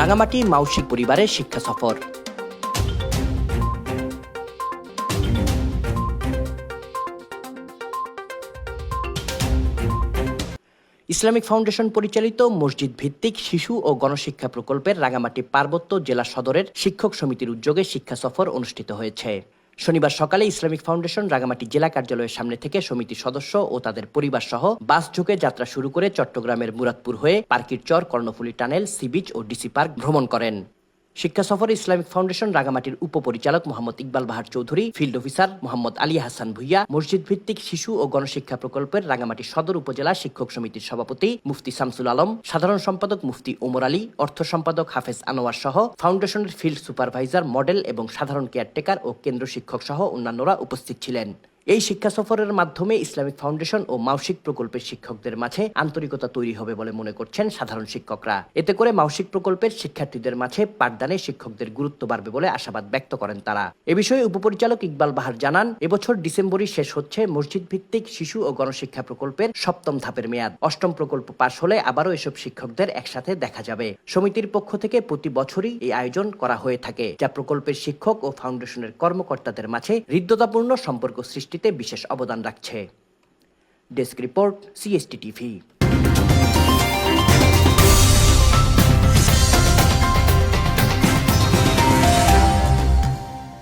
রাঙামাটি মাউসিক পরিবারের শিক্ষা সফর। ইসলামিক ফাউন্ডেশন পরিচালিত মসজিদ ভিত্তিক শিশু ও গণশিক্ষা প্রকল্পের রাঙামাটি পার্বত্য জেলা সদরের শিক্ষক সমিতির উদ্যোগে শিক্ষা সফর অনুষ্ঠিত হয়েছে। শনিবার সকালে ইসলামিক ফাউন্ডেশন রাঙামাটি জেলা কার্যালয়ের সামনে থেকে সমিতির সদস্য ও তাদের পরিবার সহ বাস ঝুঁকে যাত্রা শুরু করে চট্টগ্রামের মুরাদপুর হয়ে Parkir Char Karnaphuli tunnel, sea beach ও ডিসি পার্ক ভ্রমণ করেন। শিক্ষা সফরে ইসলামিক ফাউন্ডেশন রাঙামাটির উপপরিচালক মোহাম্মদ ইকবাল বাহার চৌধুরী, ফিল্ড অফিসার মোহাম্মদ আলী হাসান ভুইয়া মসজিদ ভিত্তিক শিশু ও গণশিক্ষা প্রকল্পের রাঙামাটি সদর উপজেলা শিক্ষক সমিতির সভাপতি মুফতি শামসুল আলম, সাধারণ সম্পাদক মুফতি ওমর আলী, অর্থ সম্পাদক হাফেজ আনোয়ার সহ ফাউন্ডেশনের ফিল্ড সুপারভাইজার, মডেল এবং সাধারণ কেয়ারটেকার ও কেন্দ্র শিক্ষক সহ অন্যান্যরা উপস্থিত ছিলেন। এই শিক্ষা সফরের মাধ্যমে ইসলামিক ফাউন্ডেশন ও মাউসিক প্রকল্পের শিক্ষকদের মাঝে আন্তরিকতা তৈরি হবে বলে মনে করছেন সাধারণ শিক্ষকরা। এতে করে মাউসিক প্রকল্পের শিক্ষার্থীদের মাঝে পাঠদানে শিক্ষকদের গুরুত্ব বাড়বে বলে আশাবাদ ব্যক্ত করেন তারা। এ বিষয়ে উপপরিচালক ইকবাল বাহার জানান, এবছর ডিসেম্বরই শেষ হচ্ছে মসজিদ ভিত্তিক শিশু ও গণশিক্ষা প্রকল্পের সপ্তম ধাপের মেয়াদ। অষ্টম প্রকল্প পাশ হলে আবারও এসব শিক্ষকদের একসাথে দেখা যাবে। সমিতির পক্ষ থেকে প্রতি বছরই এই আয়োজন করা হয়ে থাকে, যা প্রকল্পের শিক্ষক ও ফাউন্ডেশনের কর্মকর্তাদের মাঝে হৃদ্যতাপূর্ণ সম্পর্ক সৃষ্টিতে বিশেষ অবদান রাখছে। Desk report CST TV